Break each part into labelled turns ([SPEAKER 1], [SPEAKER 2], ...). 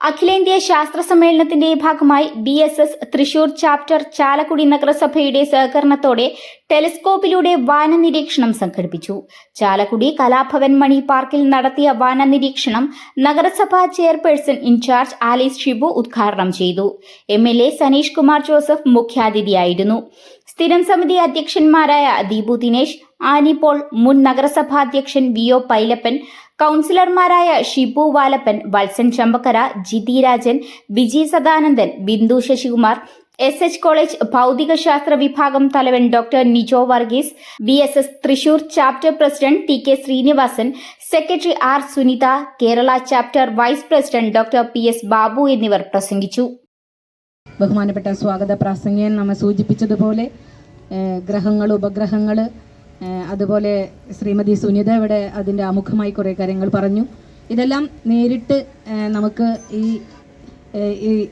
[SPEAKER 1] അഖിലേന്ത്യാ ശാസ്ത്ര സമ്മേളനത്തിന്റെ ഭാഗമായി B S S Thrissur chapter Chalakudy നഗരസഭയുടെ സഹകരണത്തോടെ ടെലിസ്കോപ്പിലൂടെ വാനനിരീക്ഷണം സംഘടിപ്പിച്ചു. ചാലക്കുടി കലാഭവൻ മണി പാർക്കിൽ നടത്തിയ വാനനിരീക്ഷണം നഗരസഭാ ചെയർപേഴ്സൺ ഇൻചാർജ് ആലീസ് ഷിബു ഉദ്ഘാടനം ചെയ്തു. M L A Saneesh Kumar Joseph മുഖ്യാതിഥിയായിരുന്നു. സ്ഥിരം സമിതി അധ്യക്ഷന്മാരായ ദീപു ദിനേശ് ആനിപോൾ മുൻ നഗരസഭാധ്യക്ഷൻ വി ഒ പൈലപ്പൻ കൗൺസിലർമാരായ Shibu Valappan Valsan Champakkara Jithi Rajan Biji Sadanandan Bindu Sasikumar S H college ഭൗതികശാസ്ത്ര വിഭാഗം തലവൻ doctor Nijo Varghese B S S Thrissur chapter president T K Sreenivasan secretary R Sunitha Kerala chapter vice president doctor P S Babu എന്നിവർ പ്രസംഗിച്ചു.
[SPEAKER 2] ബഹുമാനപ്പെട്ട സ്വാഗത പ്രാസംഗികൻ നമ്മെ സൂചിപ്പിച്ചതുപോലെ ഗ്രഹങ്ങൾ ഉപഗ്രഹങ്ങൾ അതുപോലെ ശ്രീമതി സുനിത ഇവിടെ അതിന്റെ ആമുഖമായി കുറേ കാര്യങ്ങൾ പറഞ്ഞു. ഇതെല്ലാം നേരിട്ട് നമുക്ക് ഈ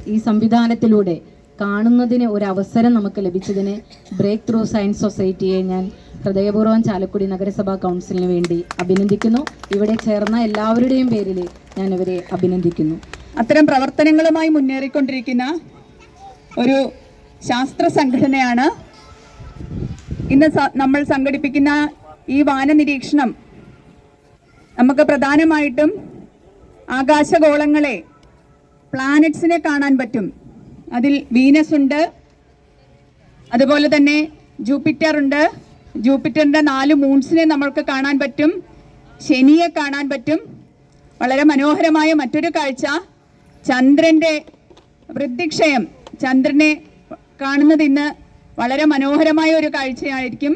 [SPEAKER 2] ഈ- സംവിധാനത്തിലൂടെ കാണുന്നതിന് ഒരു അവസരം നമുക്ക് ലഭിച്ചതിന് ബ്രേക്ക് ത്രൂ സയൻസ് സൊസൈറ്റിയെ ഞാൻ ഹൃദയപൂർവം ചാലക്കുടി നഗരസഭാ കൗൺസിലിന് വേണ്ടി അഭിനന്ദിക്കുന്നു. ഇവിടെ ചേർന്ന എല്ലാവരുടെയും പേരിൽ ഞാൻ ഇവരെ അഭിനന്ദിക്കുന്നു.
[SPEAKER 3] അത്തരം പ്രവർത്തനങ്ങളുമായി മുന്നേറിക്കൊണ്ടിരിക്കുന്ന ഒരു ശാസ്ത്ര സംഘടനയാണ് ഇന്ന് നമ്മൾ സംഘടിപ്പിക്കുന്ന ഈ വാനനിരീക്ഷണം നമുക്ക് പ്രധാനമായിട്ടും ആകാശഗോളങ്ങളെ പ്ലാനറ്റ്സിനെ കാണാൻ പറ്റും. അതിൽ വീനസ് ഉണ്ട്. അതുപോലെ തന്നെ ജൂപ്പിറ്റർ ഉണ്ട്. ജൂപ്പിറ്ററിന്റെ നാല് മൂൺസിനെ നമ്മൾക്ക് കാണാൻ പറ്റും. ശനിയെ കാണാൻ പറ്റും. വളരെ മനോഹരമായ മറ്റൊരു കാഴ്ച. ചന്ദ്രന്റെ വൃദ്ധിക്ഷയം. ചന്ദ്രനെ കാണുന്നത് ഇന്ന് വളരെ മനോഹരമായ ഒരു കാഴ്ചയായിരിക്കും